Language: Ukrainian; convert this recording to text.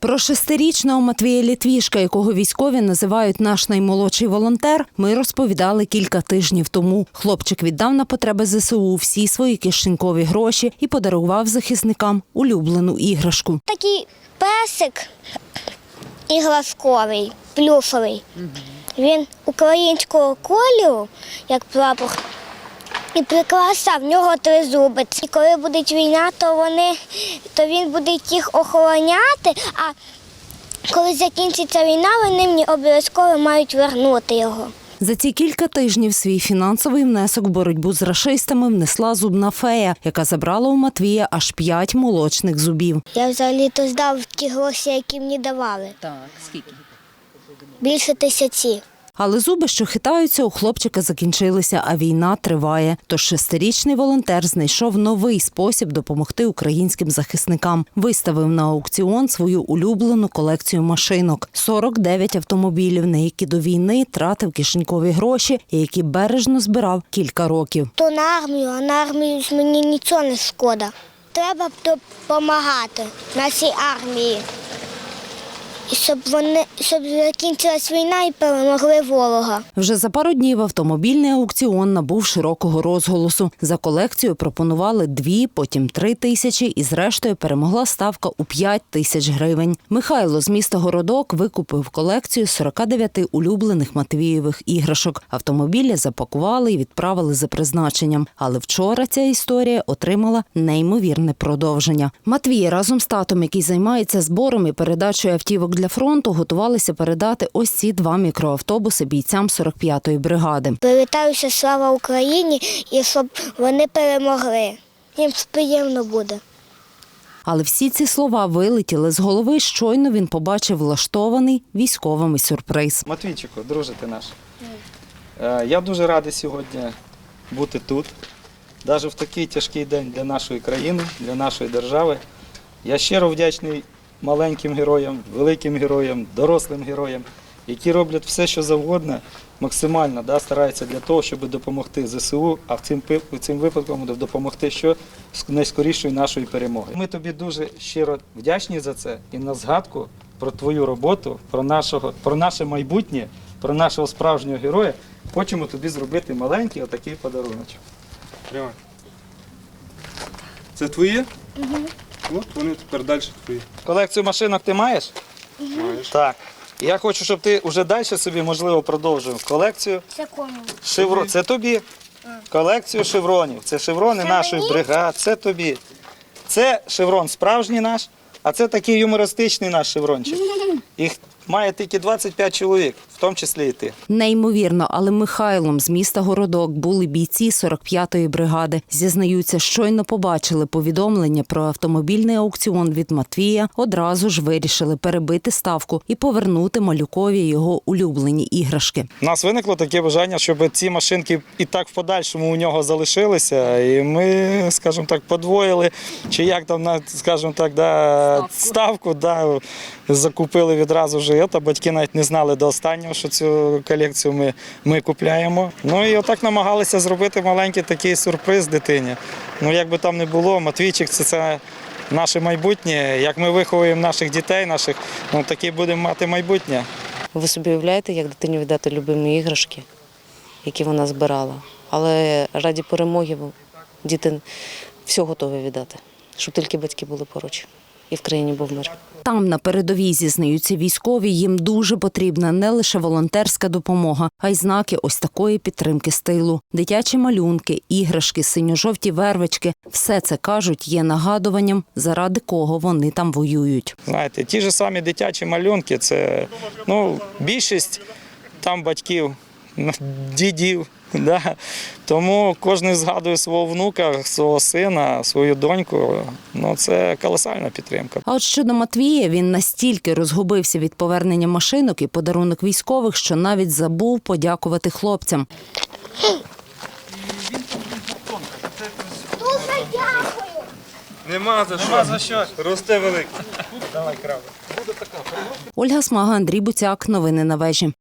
Про шестирічного Матвія Літвішка, якого військові називають наш наймолодший волонтер, ми розповідали кілька тижнів тому. Хлопчик віддав на потреби ЗСУ всі свої кишенькові гроші і подарував захисникам улюблену іграшку. Такий песик іграшковий, плюшовий. Він українського кольору, як прапор, і прикраса, в нього три зуби. І коли буде війна, то вони то він буде їх охороняти. А коли закінчиться війна, вони мені обов'язково мають вернути його. За ці кілька тижнів свій фінансовий внесок в боротьбу з рашистами внесла зубна фея, яка забрала у Матвія аж п'ять молочних зубів. Я взагалі-то здав ті гроші, які мені давали. Так, скільки? Більше тисячі. Але зуби, що хитаються, у хлопчика закінчилися, а війна триває. Тож шестирічний волонтер знайшов новий спосіб допомогти українським захисникам. Виставив на аукціон свою улюблену колекцію машинок: 49 автомобілів, на які до війни тратив кишенькові гроші, які бережно збирав кілька років. То на армію, а на армію мені нічого не шкода. Треба допомагати нашій армії. Щоб вони щоб закінчилась війна і перемогли ворога. Вже за пару днів автомобільний аукціон набув широкого розголосу. За колекцію пропонували дві, потім три тисячі, і зрештою перемогла ставка у п'ять тисяч гривень. Михайло з міста Городок викупив колекцію 49 улюблених Матвієвих іграшок. Автомобілі запакували і відправили за призначенням. Але вчора ця історія отримала неймовірне продовження. Матвій разом з татом, який займається збором і передачею автівок для фронту, готувалися передати ось ці два мікроавтобуси бійцям 45-ї бригади. Привітаюся слава Україні і щоб вони перемогли. Їм приємно буде. Але всі ці слова вилетіли з голови. Щойно він побачив влаштований військовими сюрприз. Матвійчику, друже ти наш. Е, Я дуже радий сьогодні бути тут, навіть в такий тяжкий день для нашої країни, для нашої держави. Я щиро вдячний маленьким героям, великим героям, дорослим героям, які роблять все, що завгодно, максимально да, стараються для того, щоб допомогти ЗСУ, а в цим, в цим випадком допомогти що з найскорішої нашої перемоги. Ми тобі дуже щиро вдячні за це і на згадку про твою роботу, про, нашого, про наше майбутнє, про нашого справжнього героя. Хочемо тобі зробити маленький отакий подарунок. Це твої? Угу. От вони тепер далі твої. Колекцію машинок ти маєш? Маєш. Так. Я хочу, щоб ти вже далі собі, можливо, продовжив колекцію Це кому? Шевро... Це тобі. Колекцію шевронів. Це шеврони Це нашої мені? бригади. Це тобі. Це шеврон справжній наш, а це такий юмористичний наш шеврончик. Їх має тільки 25 чоловік, в тому числі і ти. Неймовірно, але Михайлом з міста Городок були бійці 45-ї бригади. Зізнаються, щойно побачили повідомлення про автомобільний аукціон від Матвія. Одразу ж вирішили перебити ставку і повернути малюкові його улюблені іграшки. У нас виникло таке бажання, щоб ці машинки і так в подальшому у нього залишилися. І ми, скажімо так, подвоїли, чи як там, на- скажімо так, да, ставку, да, закупили відразу вже. Та батьки навіть не знали до останнього, що цю колекцію ми, ми купляємо. Ну і отак намагалися зробити маленький такий сюрприз дитині. Ну, як би там не було, Матвійчик це, це наше майбутнє. Як ми виховуємо наших дітей, наших, ну такі будемо мати майбутнє. Ви собі уявляєте, як дитині віддати любимі іграшки, які вона збирала. Але раді перемоги діти все готові віддати, щоб тільки батьки були поруч і в країні був мир. Там на передовій зізнаються військові. Їм дуже потрібна не лише волонтерська допомога, а й знаки ось такої підтримки з тилу. Дитячі малюнки, іграшки, синьо-жовті вервички все це кажуть є нагадуванням, заради кого вони там воюють. Знаєте, ті ж самі дитячі малюнки, це ну, більшість там батьків, дідів. Да. Тому кожен згадує свого внука, свого сина, свою доньку. Ну, це колосальна підтримка. А от щодо Матвія, він настільки розгубився від повернення машинок і подарунок військових, що навіть забув подякувати хлопцям. Дуже дякую. Нема за що. Нема за що. Росте великий. Ольга Смага, Андрій Буцяк. Новини на вежі.